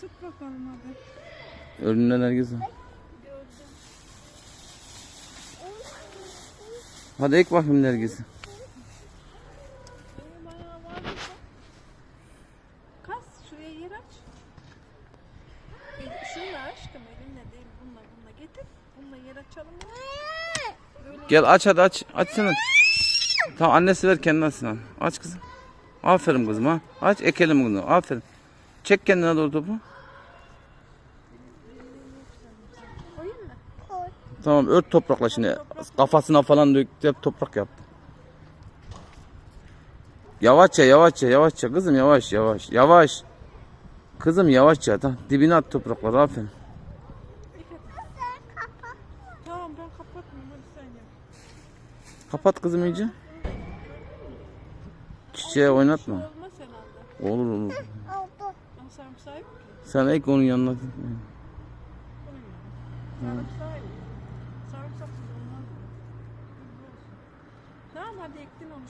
Tut bakalım hadi. Önünden. Gördüm. Hadi ek bakayım Nergis. Bayağı var burada. Kas şuraya yer aç. El- Şunla aşkım elinle değil bununla bununla getir. Bununla yer açalım. Böyle Gel aç hadi aç. Açsana. Tamam annesi ver kendine açsın. Aç kızım. Aferin kızım ha. Aç ekelim bunu. Aferin. Çek kendine doğru topu. koyayım mı? Tamam ört toprakla şimdi. Kafasına falan dök, hep toprak yap. Yavaşça yavaşça yavaşça kızım yavaş yavaş yavaş. Kızım yavaşça tamam. Dibine at toprakları aferin. Tamam ben kapatmayayım hadi sen yap. Kapat kızım iyice. Çiçeği oynatma. Olur olur. Sarımsağı yok ki. Sen ek onun yanına. Sarımsağı yok. Sarımsaksız olmaz. Tamam hadi ektin onu.